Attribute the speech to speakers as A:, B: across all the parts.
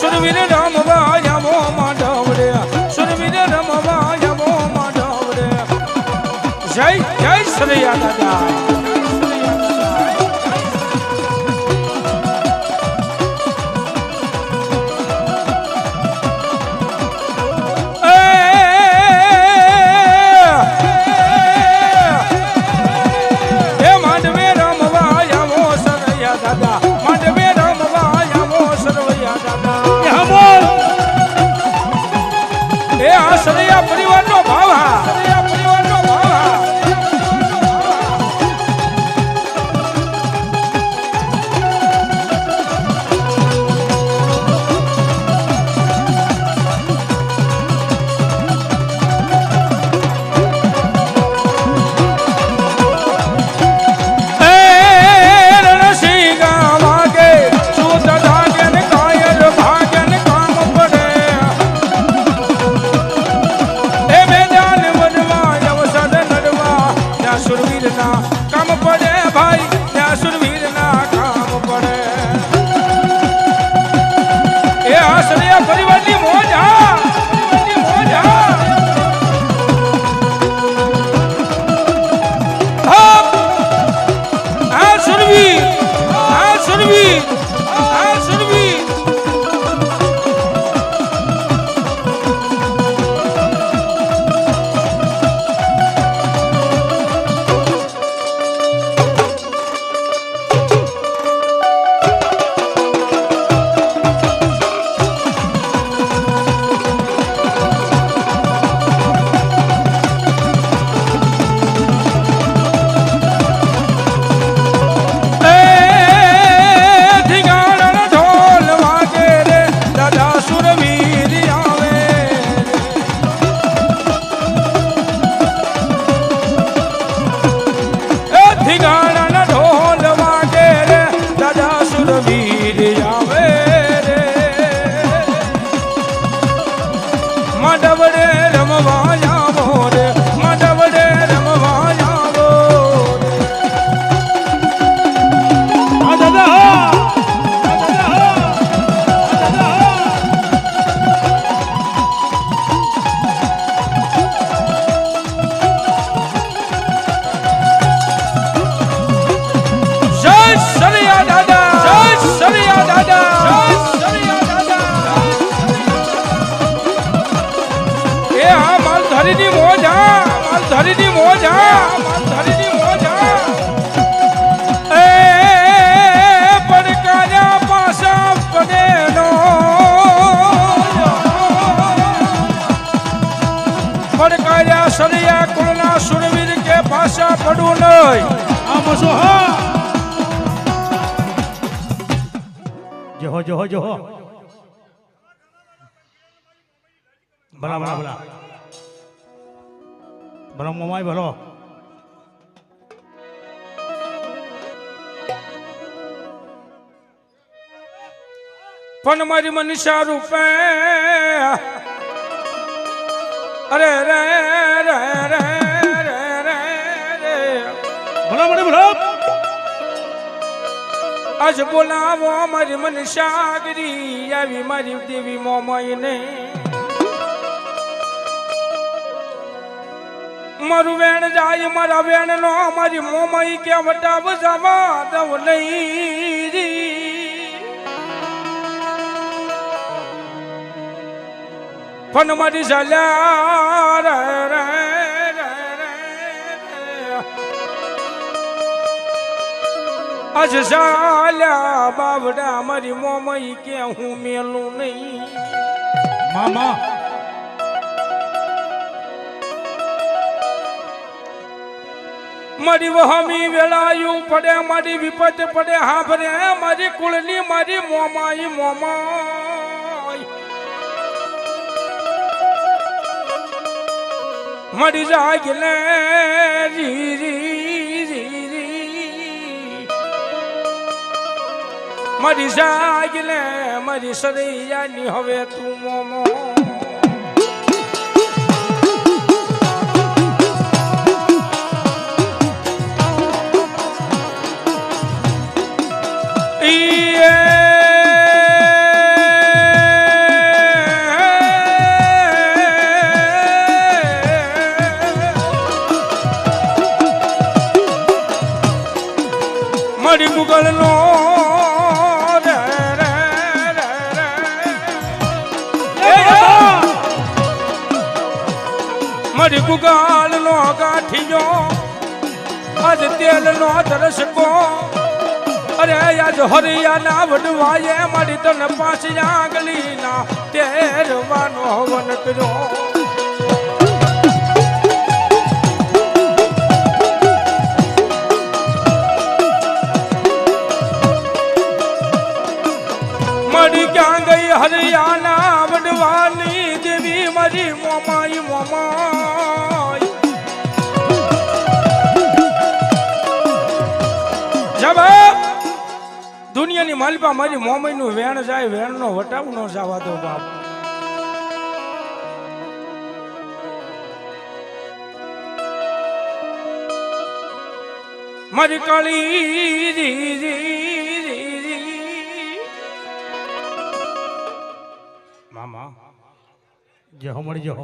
A: સુરવીર રમવા આવો માંડવડે. સુરવીર રમવા આવો માંડવડે. જય જય શ્રીયા દાદા. માંડવડે રમવા માલધારીની મોજ હા માલધારીની મોજ હા. એ પડકાર્યા પાસા પડેનો પડકાર્યા સરિયા કુળના સુરવીર કે પાસા પડવું નહીં.
B: હા મસો હા. જોહો જોહો જોહો ભલા ભલા ભલા. ભલા મમાય ભલો
A: પણ મારી મનીષા રૂપે અરે રે રે રે રે રે રે.
B: ભલો મને ભલો
A: આજ બોલાવો મારી મનીષા ગરી આવી મારી દેવી મોમયને મારું વેણ જાય, મારા વેણ નો મારી મોમઈ કે વટા બજાવા દવ નહીં. પણ મારી ઝાલ્યા રે રે રે રે રે. આજ ઝાલ્યા બાવડા મારી મોમઈ કે હું મેલું નહીં
B: મામા
A: મારી વહમી વેલાયું પડે મારી વિપત, પડે હાભરે, મારી કુળની મારી મોમાઈ મોમાઈ. મારી જાગલે રી રી મારી જાગલે મારી સરૈયાની હવે તું મોમો. મારી ગુગાલ નો ગાંઠિયો. આજ તેલ નો તરસકો અરે આજ હરિયાના વડવાએ મારી તન પાછી આંગલી ના તેરવાનો હવન કર્યો દુનિયાની માલપા મારી મોમાઈનું વેણ જાય, વેણનો વટાવ નો જવા દો બાપ મારી કાળી. મામા
B: જહો મળી જો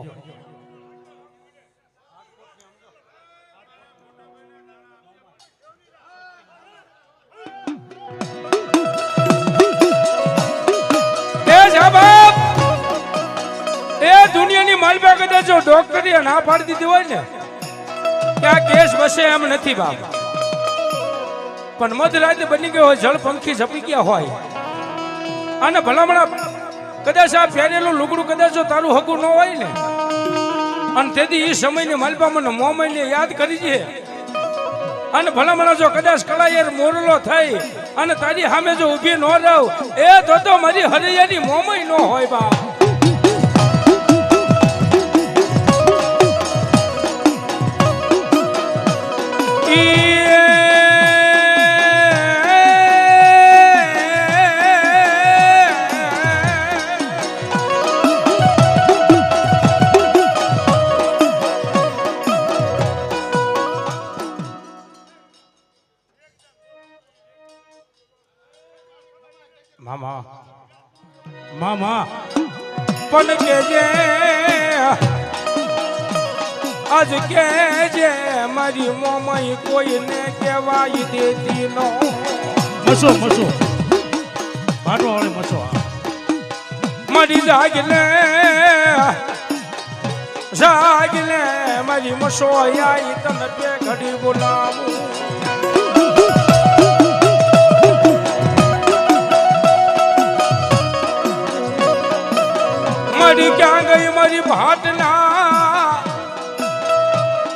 A: માલપા કદાચ જો, ડોક્ટરે ના પાડી દીધી હોય ને, કે કેસ બસે એમ નથી બાપ. પણ મધરાતે બની ગયો હોય જળ પંખી ઝપી ગયા હોય. અને ભલામણા, કદાચ આ પહેરેલું લુગડું કદાચ જો તારું હગું ન હોય ને, અને તેથી એ સમયની માલપા મને મોમાઈને યાદ કરી છે અને ભલામણા જો કદાચ કળાયર મોરલો થઈ, અને તારી સામે જો ઊભી ન રહું, એ તો તો મારી હરિયાની મોમય ન હોય બા મામા
B: મામા
A: પણ કે જે આજ કે જે મારી મોમય કોઈને કહેવાય દેતી નો.
B: મસો મસો. ભાટો વાળી મસો.
A: મારી જાગને જાગને મારી મસો આઈ તને બે ઘડી બોલાવું. મારી ક્યાં ગઈ? મારી ભાટ